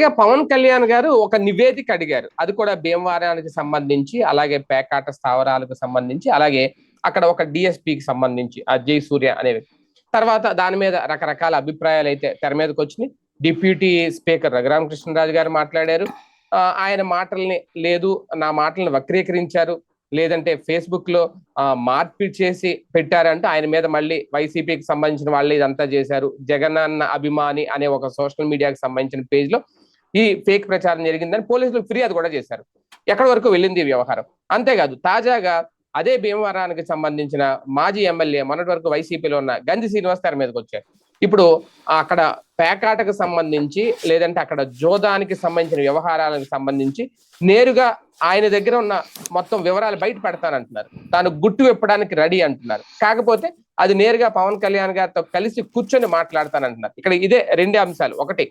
అలాగే పవన్ కళ్యాణ్ గారు ఒక నివేదిక అడిగారు. అది కూడా భీమవరానికి సంబంధించి అలాగే పేకాట స్థావరాలకు సంబంధించి అలాగే అక్కడ ఒక డిఎస్పికి సంబంధించి ఆ జై సూర్య అనే తర్వాత దాని మీద రకరకాల అభిప్రాయాలు అయితే తెర మీదకి వచ్చినాయి. డిప్యూటీ స్పీకర్ రఘురామకృష్ణరాజు గారు మాట్లాడారు. ఆయన మాటల్ని లేదు నా మాటలను వక్రీకరించారు. లేదంటే ఫేస్బుక్లో మార్పిడి చేసి పెట్టారంటే ఆయన మీద మళ్ళీ వైసీపీకి సంబంధించిన వాళ్ళు ఇదంతా చేశారు. జగన్ అన్న అభిమాని అనే ఒక సోషల్ మీడియాకి సంబంధించిన పేజ్లో ఈ ఫేక్ ప్రచారం జరిగిందని పోలీసులు ఫిర్యాదు కూడా చేశారు. ఎక్కడి వరకు వెళ్ళింది ఈ వ్యవహారం? అంతేకాదు తాజాగా అదే భీమవరానికి సంబంధించిన మాజీ ఎమ్మెల్యే మొన్నటి వరకు వైసీపీలో ఉన్న గంజి శ్రీనివాస్ గారి మీదకి వచ్చారు. ఇప్పుడు అక్కడ పేకాటకు సంబంధించి లేదంటే అక్కడ జోదానికి సంబంధించిన వ్యవహారాలకు సంబంధించి నేరుగా ఆయన దగ్గర ఉన్న మొత్తం వివరాలు బయట పెడతానంటున్నారు. తాను గుట్టు విప్పడానికి రెడీ అంటున్నారు. కాకపోతే అది నేరుగా పవన్ కళ్యాణ్ గారితో కలిసి కూర్చొని మాట్లాడతానంటున్నారు. ఇక్కడ ఇదే రెండే అంశాలు. ఒకటి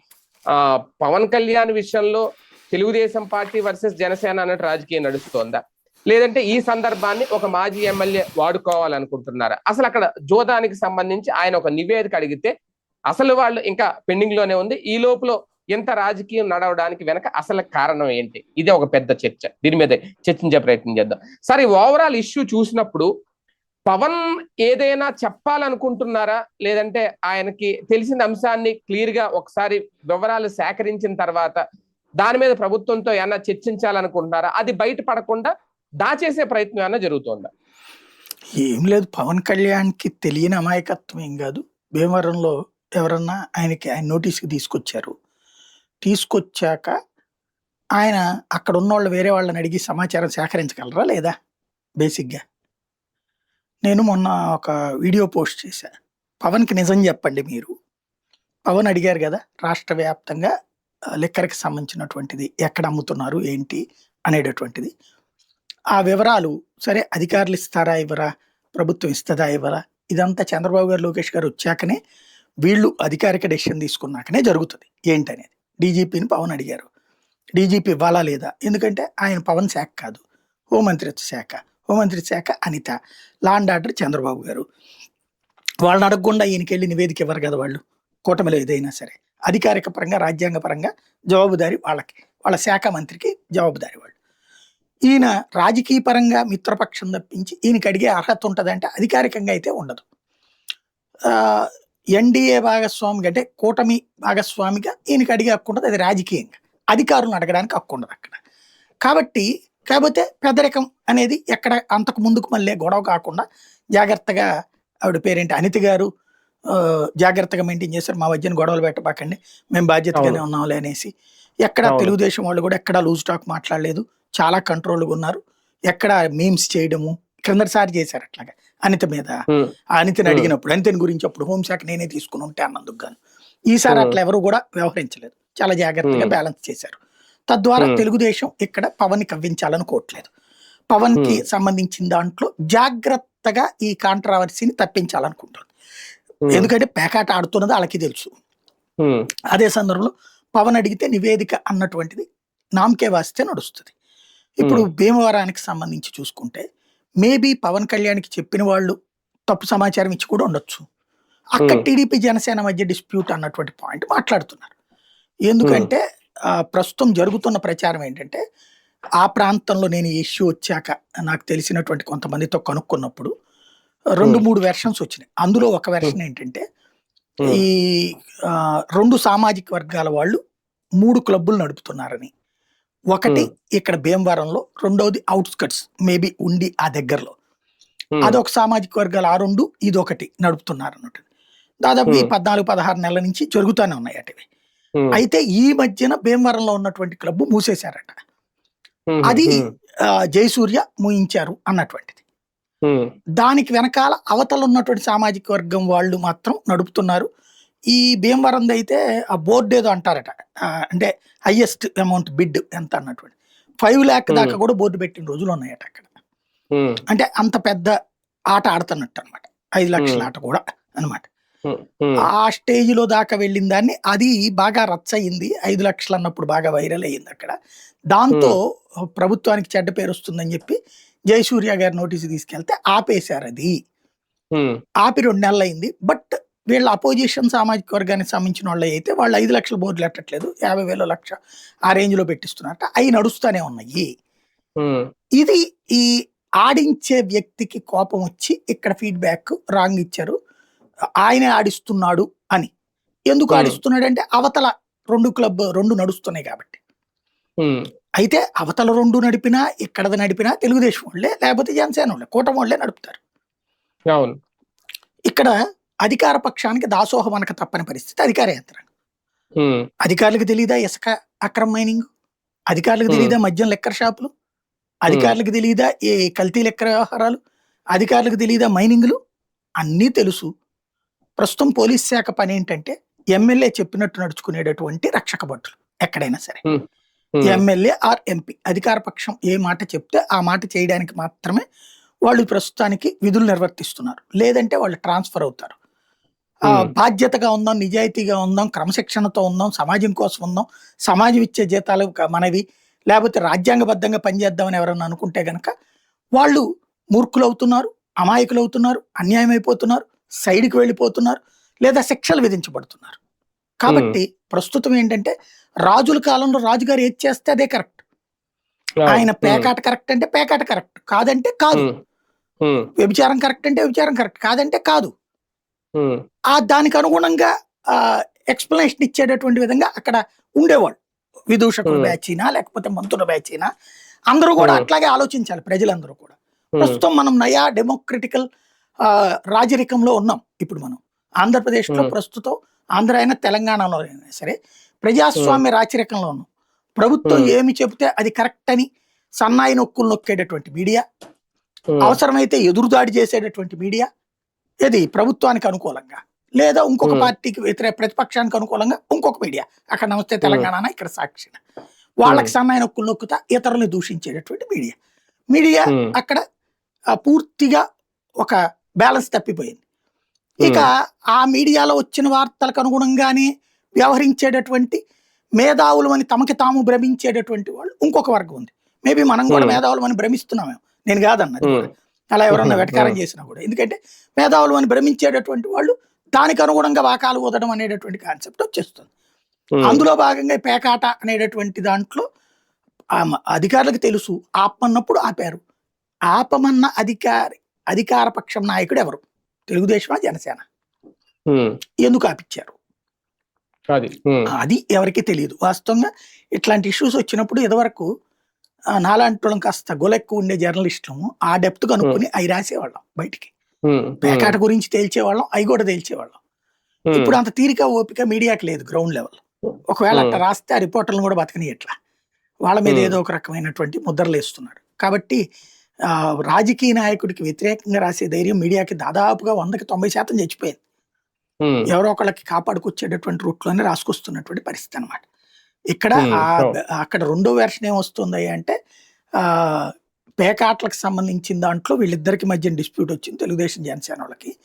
పవన్ కళ్యాణ్ విషయంలో తెలుగుదేశం పార్టీ వర్సెస్ జనసేన అన్నట్టు రాజకీయం నడుస్తోందా? లేదంటే ఈ సందర్భాన్ని ఒక మాజీ ఎమ్మెల్యే వాడుకోవాలనుకుంటున్నారా? అసలు అక్కడ జోదానికి సంబంధించి ఆయన ఒక నివేదిక అడిగితే అసలు వాళ్ళు ఇంకా పెండింగ్లోనే ఉంది. ఈ లోపల ఎంత రాజకీయం నడవడానికి వెనక అసలు కారణం ఏంటి? ఇదే ఒక పెద్ద చర్చ. దీని మీద చర్చించే ప్రయత్నం చేద్దాం. సరే ఓవరాల్ ఇష్యూ చూసినప్పుడు పవన్ ఏదైనా చెప్పాలనుకుంటున్నారా? లేదంటే ఆయనకి తెలిసిన అంశాన్ని క్లియర్గా ఒకసారి వివరాలు సేకరించిన తర్వాత దాని మీద ప్రభుత్వంతో ఏమైనా చర్చించాలనుకుంటున్నారా? అది బయట పడకుండా దాచేసే ప్రయత్నం ఏమైనా జరుగుతుందా? ఏం లేదు. పవన్ కళ్యాణ్కి తెలియని అమాయకత్వం ఏం కాదు. భీమవరంలో ఎవరన్నా ఆయనకి ఆయన నోటీస్కి తీసుకొచ్చారు. తీసుకొచ్చాక ఆయన అక్కడ ఉన్న వాళ్ళు వేరే వాళ్ళని అడిగి సమాచారం సేకరించగలరా లేదా? బేసిక్గా. నేను మొన్న ఒక వీడియో పోస్ట్ చేశా. పవన్కి నిజం చెప్పండి మీరు. పవన్ అడిగారు కదా రాష్ట్ర వ్యాప్తంగా ఆ, లిక్కర్కి సంబంధించినటువంటిది ఎక్కడ అమ్ముతున్నారు ఏంటి అనేటటువంటిది. ఆ వివరాలు సరే అధికారులు ఇస్తారా ఇవ్వరా ప్రభుత్వం ఇస్తుందా ఇవ్వరా ఇదంతా చంద్రబాబు గారు లోకేష్ గారు వచ్చాకనే వీళ్ళు అధికారిక డెసిషన్ తీసుకున్నాకనే జరుగుతుంది. ఏంటనేది. డీజీపీని పవన్ అడిగారు. డీజీపీ ఇవ్వాలా లేదా? ఎందుకంటే ఆయన పవన్ శాఖ కాదు హోంమంత్రిత్వ శాఖ. హోంమంత్రి శాఖ అనిత లాండ్ ఆర్డర్ చంద్రబాబు గారు. వాళ్ళని అడగకుండా ఈయనకెళ్ళి నివేదిక ఇవ్వరు కదా వాళ్ళు. కూటమిలో ఏదైనా సరే. అధికారిక పరంగా రాజ్యాంగ పరంగా జవాబుదారి వాళ్ళకి వాళ్ళ శాఖ మంత్రికి జవాబుదారి వాళ్ళు. ఈయన రాజకీయ పరంగా మిత్రపక్షం తప్పించి ఈయనకి అడిగే అర్హత ఉంటుందంటే అధికారికంగా అయితే ఉండదు. ఎన్డీఏ భాగస్వామికి అంటే కూటమి భాగస్వామిగా ఈయనకి అడిగే హక్కు ఉండదు. అది రాజకీయంగా. అధికారులను అడగడానికి హక్కు ఉండదు అక్కడ. కాబట్టి కాకపోతే పెద్దరికం అనేది ఎక్కడ అంతకు ముందుకు మళ్ళీ గొడవ కాకుండా జాగ్రత్తగా ఆవిడ పేరేంటి అనిత గారు జాగ్రత్తగా మెయింటైన్ చేశారు. మా మధ్యన గొడవలు పెట్టబాకండి. మేము బాధ్యతగానే. ఉన్నాంలే అనేసి. ఎక్కడ. తెలుగుదేశం వాళ్ళు కూడా ఎక్కడ లూజ్ టాక్ మాట్లాడలేదు. చాలా కంట్రోల్గా ఉన్నారు. ఎక్కడ మీమ్స్ చేయడము క్రిందటిసారి చేశారు అట్లాగా. అనిత మీద. అనితని. అడిగినప్పుడు అనితని గురించి అప్పుడు హోంశాఖ నేనే తీసుకుని ఉంటే అన్నందుకు గాను. ఈసారి. అట్లా ఎవరు కూడా వ్యవహరించలేదు. చాలా జాగ్రత్తగా. బ్యాలెన్స్ చేశారు. తద్వారా. తెలుగుదేశం ఇక్కడ పవన్ కవ్వించాలనుకోవట్లేదు పవన్కి. సంబంధించిన దాంట్లో జాగ్రత్తగా ఈ కాంట్రావర్సీని తప్పించాలనుకుంటుంది. ఎందుకంటే పేకాట ఆడుతున్నది వాళ్ళకి తెలుసు. అదే సందర్భంలో పవన్ అడిగితే నివేదిక అన్నటువంటిది నామకే వాస్తే నడుస్తుంది ఇప్పుడు భీమవరానికి సంబంధించి చూసుకుంటే మేబీ పవన్ కళ్యాణ్కి చెప్పిన వాళ్ళు తప్పు సమాచారం ఇచ్చి కూడా ఉండొచ్చు అక్కడ. టీడీపీ జనసేన మధ్య డిస్ప్యూట్ అన్నటువంటి పాయింట్ మాట్లాడుతున్నారు ఎందుకంటే ప్రస్తుతం జరుగుతున్న ప్రచారం ఏంటంటే ఆ ప్రాంతంలో నేను ఇష్యూ వచ్చాక నాకు తెలిసినటువంటి కొంతమందితో కనుక్కున్నప్పుడు రెండు. మూడు వెర్షన్స్ వచ్చినాయి అందులో ఒక వెర్షన్ ఏంటంటే. ఈ రెండు సామాజిక వర్గాల వాళ్ళు మూడు క్లబ్బులు నడుపుతున్నారని ఒకటి. ఇక్కడ భీమవరంలో రెండవది అవుట్స్కట్స్ మేబీ ఉండి ఆ దగ్గరలో. అదొక సామాజిక వర్గాలు ఆ రెండు ఇది ఒకటి నడుపుతున్నారు అన్నట్టు దాదాపు ఈ. పద్నాలుగు పదహారు నెలల నుంచి జరుగుతూనే ఉన్నాయి అటువి. అయితే ఈ మధ్యన భీమవరంలో ఉన్నటువంటి క్లబ్ మూసేశారట. అది జయసూర్య మూయించారు అన్నటువంటిది. దానికి వెనకాల అవతల ఉన్నటువంటి సామాజిక వర్గం వాళ్ళు మాత్రం నడుపుతున్నారు ఈ భీమవరం అయితే ఆ బోర్డు ఏదో అంటారట అంటే హైయెస్ట్ అమౌంట్ బిడ్ ఎంత అన్నటువంటి ఫైవ్ ల్యాక్ దాకా. కూడా బోర్డు పెట్టిన రోజులు ఉన్నాయట అక్కడ. అంటే అంత పెద్ద ఆట ఆడుతున్నట్టు అనమాట ఐదు లక్షల. ఆట కూడా. హ్మ్. ఆ స్టేజ్లో దాకా వెళ్ళిన దాన్ని అది బాగా రచ్చ అయింది. ఐదు లక్షలు అన్నప్పుడు బాగా వైరల్ అయ్యింది అక్కడ. దాంతో ప్రభుత్వానికి చెడ్డ పేరు వస్తుందని చెప్పి జయసూర్య గారి నోటీసు తీసుకెళ్తే ఆపేశారు అది. ఆపి రెండు నెలలు అయింది. బట్ వీళ్ళ అపోజిషన్ సామాజిక వర్గానికి సంబంధించిన వాళ్ళు అయితే వాళ్ళు ఐదు లక్షల బోర్డులు ఎట్టట్లేదు. యాభై వేల లక్ష ఆ రేంజ్లో పెట్టిస్తున్నారట. అవి నడుస్తూనే ఉన్నాయి. ఇది ఈ ఆడించే వ్యక్తికి కోపం వచ్చి ఇక్కడ ఫీడ్బ్యాక్ రాంగ్ ఇచ్చారు. ఆయనే ఆడిస్తున్నాడు అని. ఎందుకు. ఆడిస్తున్నాడు అంటే అవతల రెండు క్లబ్ రెండు నడుస్తున్నాయి కాబట్టి. అయితే అవతల రెండు నడిపినా ఇక్కడది నడిపినా తెలుగుదేశం వాళ్ళే లేకపోతే జనసేన వాళ్ళే కూటమి వాళ్ళే నడుపుతారు. అవును. ఇక్కడ అధికార పక్షానికి దాసోహం అనక తప్పని పరిస్థితి అధికార యంత్రాంగం ఉమ్, అధికారులకు తెలియదా ఇసుక అక్రమ మైనింగ్? అధికారులకు. తెలియదా మద్యం లెక్కర షాపులు? అధికారులకు తెలియదా ఏ కల్తీ లెక్కర వ్యవహారాలు? అధికారులకు తెలియదా మైనింగ్లు? అన్నీ తెలుసు. ప్రస్తుతం పోలీస్ శాఖ పని ఏంటంటే ఎమ్మెల్యే చెప్పినట్టు నడుచుకునేటటువంటి రక్షక భటులు ఎక్కడైనా సరే. ఎమ్మెల్యే ఆర్ ఎంపీ అధికార పక్షం ఏ మాట చెప్తే ఆ మాట చేయడానికి మాత్రమే వాళ్ళు ప్రస్తుతానికి విధులు నిర్వర్తిస్తున్నారు. లేదంటే వాళ్ళు ట్రాన్స్ఫర్ అవుతారు. బాధ్యతగా ఉందాం నిజాయితీగా ఉందాం క్రమశిక్షణతో ఉందాం సమాజం కోసం ఉందాం సమాజం ఇచ్చే జీతాలు మనవి లేకపోతే రాజ్యాంగబద్ధంగా పనిచేద్దామని ఎవరన్నా అనుకుంటే గనక వాళ్ళు మూర్ఖులు అవుతున్నారు అమాయకులు అవుతున్నారు అన్యాయం అయిపోతున్నారు సైడ్కి వెళ్ళిపోతున్నారు లేదా శిక్షలు విధించబడుతున్నారు. కాబట్టి ప్రస్తుతం ఏంటంటే రాజుల కాలంలో రాజుగారు ఏది చేస్తే అదే కరెక్ట్. ఆయన పేకాట కరెక్ట్ అంటే పేకాట కరెక్ట్ కాదంటే కాదు. వ్యభిచారం కరెక్ట్ అంటే వ్యభిచారం కరెక్ట్ కాదంటే కాదు. ఆ దానికి అనుగుణంగా ఎక్స్ప్లెనేషన్ ఇచ్చేటటువంటి విధంగా అక్కడ ఉండేవాళ్ళు. విదూషకుల. బ్యాచ్ అయినా లేకపోతే మంత్రుల బ్యాచ్ అయినా అందరూ కూడా. అట్లాగే ఆలోచించాలి ప్రజలందరూ కూడా. ప్రస్తుతం మనం నయా డెమోక్రటికల్ రాజరికంలో ఉన్నాం ఇప్పుడు మనం. ఆంధ్రప్రదేశ్లో Hmm. ప్రస్తుతం ఆంధ్ర అయినా తెలంగాణలో అయినా సరే ప్రజాస్వామ్య రాచరికంలో ఉన్నాం. ప్రభుత్వం. ఏమి చెబితే అది కరెక్ట్ అని సన్నాయి నొక్కులు నొక్కేటటువంటి మీడియా అవసరమైతే ఎదురుదాడి చేసేటటువంటి మీడియా ఏది ప్రభుత్వానికి అనుకూలంగా లేదా ఇంకొక. పార్టీకి వ్యతిరేక ప్రతిపక్షానికి అనుకూలంగా ఇంకొక మీడియా. అక్కడ నమస్తే తెలంగాణ ఇక్కడ సాక్షి వాళ్ళకి. సన్నాయి నొక్కులు నొక్కుతా ఇతరులను దూషించేటటువంటి మీడియా. మీడియా అక్కడ పూర్తిగా ఒక బ్యాలెన్స్ తప్పిపోయింది. ఇక ఆ మీడియాలో వచ్చిన వార్తలకు అనుగుణంగానే వ్యవహరించేటటువంటి మేధావులు అని తమకి తాము భ్రమించేటటువంటి వాళ్ళు ఇంకొక వర్గం ఉంది. మేబీ మనం కూడా. మేధావులు అని భ్రమిస్తున్నామేమో. నేను కాదన్నది. అలా ఎవరన్నా. వెటకారం. చేసినా కూడా. ఎందుకంటే మేధావులు అని భ్రమించేటటువంటి వాళ్ళు దానికి అనుగుణంగా వాకాలు ఊదడం అనేటటువంటి కాన్సెప్ట్ వచ్చేస్తుంది. అందులో భాగంగా పేకాట అనేటటువంటి దాంట్లో అధికారులకు తెలుసు. ఆపమన్నప్పుడు ఆపారు. ఆపమన్న అధికారి అధికార పక్షం నాయకుడు ఎవరు? తెలుగుదేశమా జనసేన? ఎందుకు ఆపిచ్చారు? అది ఎవరికి తెలియదు. వాస్తవంగా ఇట్లాంటి ఇష్యూస్ వచ్చినప్పుడు ఇదివరకు నాలాంటి కాస్త గొలెక్కువ ఉండే జర్నలిస్టులము ఆ డెప్త్ కనుక్కొని అవి రాసేవాళ్ళం బయటికి. పేకాట గురించి తేల్చేవాళ్ళం అవి కూడా తేల్చేవాళ్ళం. ఇప్పుడు అంత తీరిక ఓపిక మీడియాకి లేదు గ్రౌండ్ లెవెల్. ఒకవేళ. అట్లా రాస్తే ఆ రిపోర్టర్లను కూడా బతకని ఎట్లా వాళ్ళ మీద. ఏదో ఒక రకమైనటువంటి ముద్రలు వేస్తున్నాడు కాబట్టి రాజకీయ నాయకుడికి వ్యతిరేకంగా రాసే ధైర్యం మీడియాకి దాదాపుగా వందకి తొంభై శాతం చచ్చిపోయింది. ఎవరో ఒకళ్ళకి కాపాడుకొచ్చేటటువంటి రూట్లోనే రాసుకొస్తున్నటువంటి పరిస్థితి అనమాట ఇక్కడ. అక్కడ రెండో వెర్షన్ ఏమొస్తుంది అంటే ఆ పేకాట్లకు సంబంధించిన దాంట్లో వీళ్ళిద్దరికి మధ్య డిస్ప్యూట్ వచ్చింది తెలుగుదేశం జనసేన వాళ్ళకి.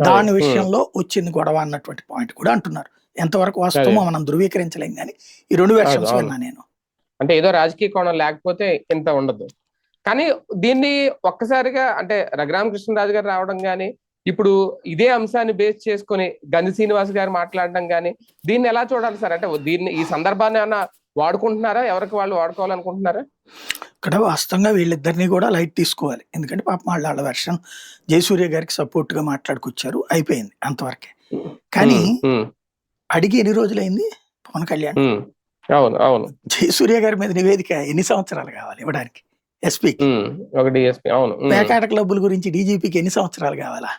దాని. విషయంలో వచ్చింది గొడవ అన్నటువంటి పాయింట్ కూడా అంటున్నారు. ఎంతవరకు వాస్తవమో మనం ధృవీకరించలేం కానీ ఈ రెండు వెర్షన్స్. విన్నా నేను. అంటే ఏదో రాజకీయ కోణం లేకపోతే ఇంత ఉండదు. కానీ దీన్ని ఒక్కసారిగా అంటే రఘురామకృష్ణరాజు గారు రావడం గాని ఇప్పుడు ఇదే అంశాన్ని బేస్ చేసుకొని గంధి శ్రీనివాస్ గారు మాట్లాడడం గాని దీన్ని ఎలా చూడాలి సార్? అంటే దీన్ని ఈ సందర్భాన్ని ఏమన్నా వాడుకుంటున్నారా? ఎవరికి వాళ్ళు వాడుకోవాలనుకుంటున్నారా? ఇక్కడ వాస్తవంగా వీళ్ళిద్దరిని కూడా లైట్ తీసుకోవాలి. ఎందుకంటే పాపం వాళ్ళ వాళ్ళ వెర్షన్ జయసూర్య గారికి సపోర్ట్గా మాట్లాడుకొచ్చారు. అయిపోయింది అంతవరకే. కానీ అడిగి ఎన్ని రోజులైంది? పవన్ కళ్యాణ్. అవును అవును. జయసూర్య గారి మీద నివేదిక ఎన్ని సంవత్సరాలు కావాలి ఇవ్వడానికి? ఎస్పీకి. ఉమ్, ఒక డిఎస్పీ. అవును. పేకాట క్లబ్బుల గురించి డీజీపీకి ఎన్ని సంవత్సరాలు కావాలా?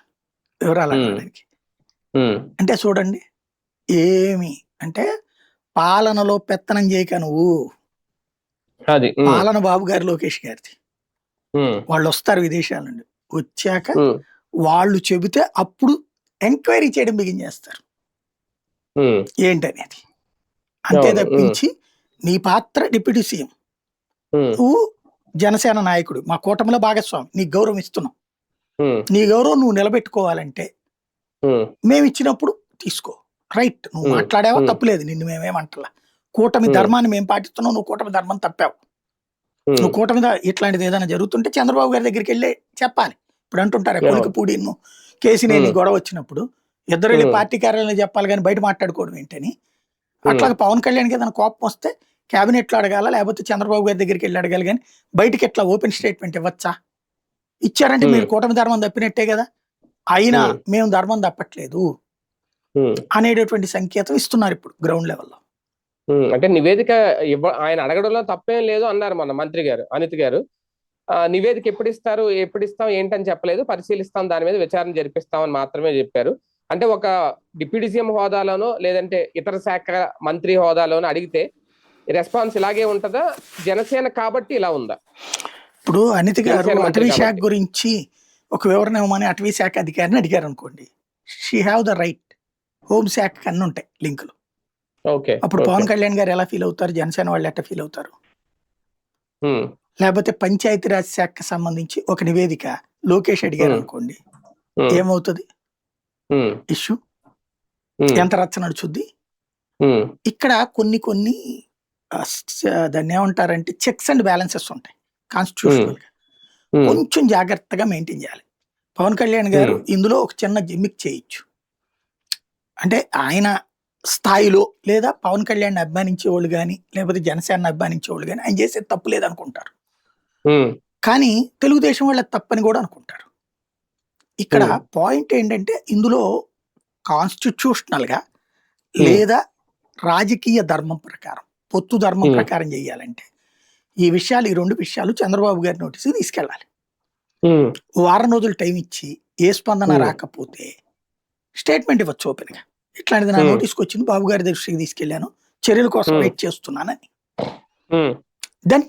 వివరాలు. అడగడానికి. అంటే చూడండి ఏమి అంటే పాలనలో పెత్తనం చేయక నువ్వు. అది పాలన బాబు గారి లోకేష్ గారిది. వాళ్ళు వస్తారు విదేశాల నుండి. వచ్చాక వాళ్ళు చెబితే అప్పుడు ఎంక్వైరీ చేయడం బిగిన్ చేస్తారు. ఏంటనేది. అంతే తప్పించి నీ పాత్ర డిప్యూటీ సీఎం. నువ్వు జనసేన నాయకుడు మా కూటమిలో భాగస్వామి నీకు గౌరవం ఇస్తున్నాం నీ గౌరవం నువ్వు నిలబెట్టుకోవాలంటే మేము ఇచ్చినప్పుడు తీసుకో రైట్ నువ్వు. మాట్లాడావా. తప్పులేదు నిన్ను మేమేమంటలా కూటమి. ధర్మాన్ని మేము పాటిస్తున్నావు నువ్వు కూటమి ధర్మం తప్పావు నువ్వు కూటమి ఇట్లాంటిది ఏదైనా జరుగుతుంటే చంద్రబాబు గారి దగ్గరికి వెళ్ళి చెప్పాలి ఇప్పుడు అంటుంటారు Yeah. కొలికి పూడిను కేసినేని. గొడవ వచ్చినప్పుడు ఇద్దరు వెళ్ళి. పార్టీ కార్యాలయంలో చెప్పాలి కానీ బయట మాట్లాడుకోవడం ఏంటని అట్లాగే పవన్ కళ్యాణ్కి ఏదైనా కోపం వస్తే క్యాబినెట్లో అడగాల? లేకపోతే చంద్రబాబు గారి దగ్గరికి వెళ్ళి అడగాలి కానీ బయటికి ఎట్లా ఓపెన్ స్టేట్మెంట్ ఇవ్వచ్చా? ఇచ్చారంటే. మీరు కూటమి ధర్మం తప్పినట్టే కదా? అయినా. మేము ధర్మం తప్పట్లేదు అనేటటువంటి సంకేతం ఇస్తున్నారు ఇప్పుడు గ్రౌండ్ లెవెల్లో. అంటే నివేదిక ఇవ్వ ఆయన అడగడంలో తప్పేం లేదు అన్నారు మొన్న మంత్రి గారు అనిత్ గారు. నివేదిక ఎప్పుడు ఇస్తారు ఎప్పుడు ఇస్తాం ఏంటని చెప్పలేదు. పరిశీలిస్తాం దాని మీద విచారణ జరిపిస్తామని మాత్రమే చెప్పారు. అంటే ఒక డిప్యూటీ సీఎం హోదాలోనో లేదంటే ఇతర శాఖ మంత్రి హోదాలోనో అడిగితే రెస్పాన్స్ ఇలాగే ఉంటుందా? జనసేన కాబట్టి ఇలా ఉందా? ఇప్పుడు అనిత గారు అటవీ శాఖ. గురించి ఒక వివరణ ఇవ్వమని అటవీ శాఖ అధికారిని అడిగారు అనుకోండి. She have the right. Home శాఖ అన్ని ఉంటాయి లింకులు. ఓకే అప్పుడు. పవన్ కళ్యాణ్ గారు ఎలా ఫీల్ అవుతారు? జనసేన వాళ్ళు ఎట్లా ఫీల్ అవుతారు? లేకపోతే పంచాయతీరాజ్ శాఖకు సంబంధించి ఒక నివేదిక లోకేష్ అడిగారు. అనుకోండి. ఏమవుతుంది? ఇష్యూ? ఎంత రచ్చ నడుచుద్ది? ఇక్కడ కొన్ని కొన్ని దాన్ని ఏమంటారంటే చెక్స్ అండ్ బ్యాలెన్సెస్ ఉంటాయి కాన్స్టిట్యూషనల్గా. ఉమ్, కొంచెం జాగ్రత్తగా మెయింటైన్ చేయాలి. పవన్ కళ్యాణ్ గారు. ఇందులో ఒక చిన్న జిమ్మిక్ చేయొచ్చు. అంటే ఆయన స్థాయిలో లేదా పవన్ కళ్యాణ్ అభిమానించే వాళ్ళు కానీ లేకపోతే జనసేన అభిమానించే వాళ్ళు కానీ ఆయన చేసేది తప్పు లేదనుకుంటారు. కానీ తెలుగుదేశం వాళ్ళ తప్పని కూడా అనుకుంటారు. ఇక్కడ. పాయింట్ ఏంటంటే ఇందులో కాన్స్టిట్యూషనల్గా Hmm. లేదా రాజకీయ ధర్మం ప్రకారం పొత్తు ధర్మం. ప్రకారం చేయాలంటే ఈ విషయాలు ఈ రెండు విషయాలు చంద్రబాబు గారి నోటీస్కి తీసుకెళ్ళాలి. వారం రోజులు టైం ఇచ్చి ఏ స్పందన. రాకపోతే స్టేట్మెంట్ ఇవ్వచ్చు ఓపెన్గా ఇట్లాంటిది నా. నోటీస్కి వచ్చింది బాబు గారి దృష్టికి తీసుకెళ్ళాను చర్యల కోసం. వెయిట్ చేస్తున్నానని. దెన్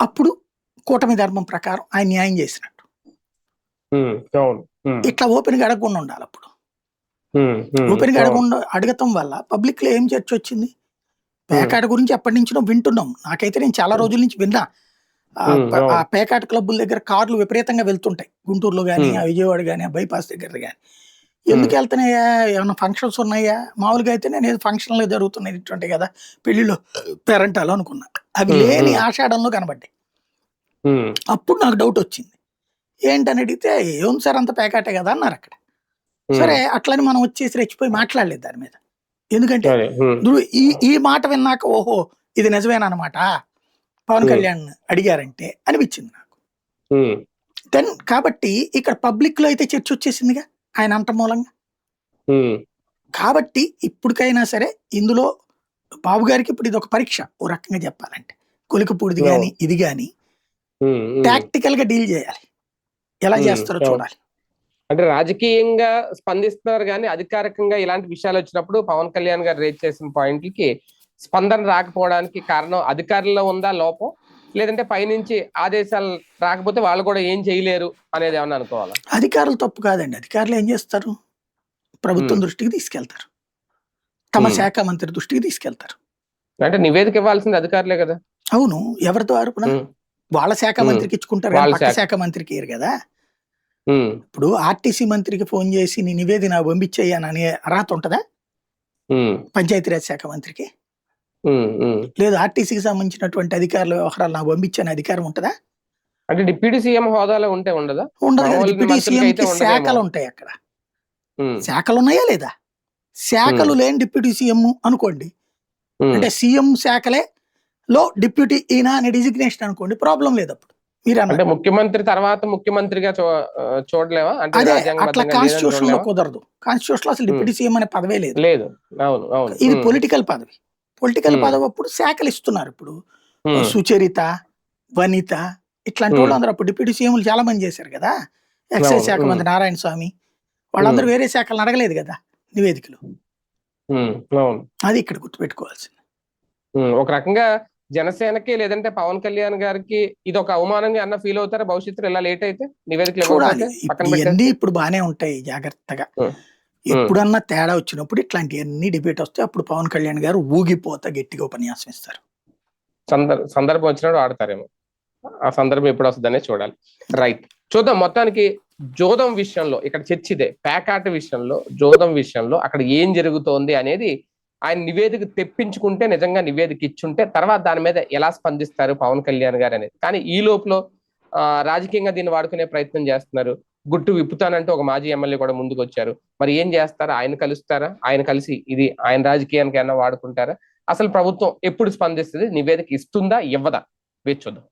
అప్పుడు కూటమి ధర్మం ప్రకారం ఆయన న్యాయం చేసినట్టు. ఇట్లా ఓపెన్గా అడగకుండా ఉండాలి అప్పుడు. ఓపెన్గా. అడగకుండా అడగటం వల్ల పబ్లిక్లో ఏం చర్చ వచ్చింది పేకాట గురించి ఎప్పటి నుంచో వింటున్నాం. నాకైతే నేను చాలా రోజుల నుంచి విన్నా. ఆ. పేకాట క్లబ్బుల దగ్గర కార్లు విపరీతంగా వెళ్తుంటాయి. గుంటూరులో కానీ. ఆ విజయవాడ కానీ ఆ బైపాస్ దగ్గర కానీ ఎందుకు వెళ్తున్నాయా? ఏమైనా ఫంక్షన్స్ ఉన్నాయా? మామూలుగా అయితే నేను ఏదో ఫంక్షన్లు జరుగుతున్నాయి ఇటువంటి కదా. పెళ్ళిలో పేరంటాలు అనుకున్నా. అవి లేని. ఆషాఢంలో కనబడ్డాయి. అప్పుడు నాకు డౌట్ వచ్చింది. ఏంటని అడిగితే ఏం సార్ అంత పేకాటే కదా? అన్నారు అక్కడ. సరే అట్లని మనం వచ్చేసి రెచ్చిపోయి మాట్లాడలేదు దాని మీద. ఎందుకంటే ఈ ఈ మాట విన్నాక ఓహో ఇది నిజమేనమాట పవన్. కళ్యాణ్ అడిగారంటే అనిపించింది నాకు దెన్ కాబట్టి ఇక్కడ పబ్లిక్లో అయితే చర్చ వచ్చేసిందిగా ఆయన అంట మూలంగా కాబట్టి ఇప్పటికైనా సరే ఇందులో బాబు గారికి ఇప్పుడు ఇది ఒక పరీక్ష ఓ రకంగా చెప్పాలంటే కొలికపూడిది. కానీ ఇది కానీ. టాక్టికల్గా డీల్ చేయాలి ఎలా. చేస్తారో. చూడాలి అంటే రాజకీయంగా స్పందిస్తున్నారు కానీ అధికారికంగా ఇలాంటి విషయాలు వచ్చినప్పుడు పవన్ కళ్యాణ్ గారు రేజ్ చేసిన పాయింట్లకి స్పందన రాకపోవడానికి కారణం అధికారుల్లో ఉందా లోపం? లేదంటే పైనుంచి ఆదేశాలు రాకపోతే వాళ్ళు కూడా ఏం చేయలేరు అనేది ఏమన్నా అనుకోవాలా? అధికారులు తప్పు కాదండి. అధికారులు ఏం చేస్తారు? ప్రభుత్వం. దృష్టికి తీసుకెళ్తారు. తమ. శాఖ మంత్రి దృష్టికి తీసుకెళ్తారు. అంటే నివేదిక ఇవ్వాల్సింది అధికారులే కదా? అవును. ఎవరితో అరుపున ఉమ్, వాళ్ళ శాఖ. మంత్రికి ఇచ్చుకుంటారు శాఖ. మంత్రికి ఇయ్యరు కదా? ఇప్పుడు ఆర్టీసీ మంత్రికి ఫోన్ చేసి నీ నివేదిన పంపించేయనని అర్హత ఉంటుందా? పంచాయతీరాజ్ శాఖ మంత్రికి. లేదు ఆర్టీసీకి సంబంధించినటువంటి అధికారుల వ్యవహారాలు నాకు పంపించని అధికారం ఉంటుందా? అంటే డిప్యూటీ సీఎం హోదాలో ఉంటే ఉండదా? ఉండదు డిప్యూటీ సీఎం కి. శాఖలు ఉంటాయి అక్కడ. శాఖలు ఉన్నాయా లేదా? శాఖలు లేని డిప్యూటీ సీఎం అనుకోండి. అంటే సీఎం శాఖలే లో డిప్యూటీ ఈయన అనే డిజిగ్నేషన్ అనుకోండి ప్రాబ్లం లేదు అప్పుడు. మీరు అంటే ముఖ్యమంత్రి తర్వాత ముఖ్యమంత్రిగా చూ ఆ, చూడలేమా అంటే అట్లా కాన్స్టిట్యూషన్లో? కుదరదు. కాన్స్టిట్యూషన్లో అసలు డిప్యూటీ సీఎం అనే పదవే లేదు. లేదు. అవును అవును. ఇది పొలిటికల్ పదవి. పొలిటికల్. పదవి అప్పుడు శాఖలు ఇస్తున్నారు ఇప్పుడు. సుచరిత వనిత ఇట్లాంటి. వాళ్ళు అందరూ అప్పుడు డిప్యూటీ సీఎంలు చాలా మంది చేశారు కదా. ఎక్సైజ్ శాఖ. మంత్రి నారాయణ స్వామి. వాళ్ళందరూ వేరే శాఖలను అడగలేదు కదా నివేదికలు. అది ఇక్కడ గుర్తుపెట్టుకోవాల్సింది. ఒక రకంగా జనసేనకి లేదంటే పవన్ కళ్యాణ్ గారికి ఇది ఒక అవమానంగా అన్న ఫీల్ అవుతారా? భవిష్యత్తులో ఇలా లేట్ అయితే నివేదికలు ఇప్పుడు బానే ఉంటాయి జాగ్రత్తగా. ఎప్పుడన్నా తేడా వచ్చినప్పుడు ఇట్లాంటివన్నీ డిబేట్ వస్తే అప్పుడు పవన్ కళ్యాణ్ గారు ఊగిపోతా గట్టిగా ఉపన్యాసం ఇస్తారు. సందర్- సందర్భం వచ్చినప్పుడు ఆడతారేమో. ఆ సందర్భం ఎప్పుడు వస్తుందనే చూడాలి. రైట్ చూద్దాం మొత్తానికి జోదం విషయంలో ఇక్కడ చర్చ ఇదే పేకాట విషయంలో జోదం విషయంలో అక్కడ ఏం జరుగుతోంది అనేది ఆయన నివేదిక తెప్పించుకుంటే నిజంగా నివేదిక ఇచ్చుంటే తర్వాత దాని మీద ఎలా స్పందిస్తారు పవన్ కళ్యాణ్ గారు అనేది. కానీ ఈ లోపల ఆ, రాజకీయంగా దీన్ని వాడుకునే ప్రయత్నం చేస్తున్నారు. గుట్టు విప్పుతానంటే ఒక మాజీ ఎమ్మెల్యే కూడా ముందుకు వచ్చారు మరి ఏం చేస్తారా? ఆయన కలుస్తారా? ఆయన కలిసి ఇది ఆయన రాజకీయానికి ఏమైనా వాడుకుంటారా? అసలు ప్రభుత్వం ఎప్పుడు స్పందిస్తుంది? నివేదిక ఇస్తుందా? ఇవ్వదా? వేచి చూద్దాం.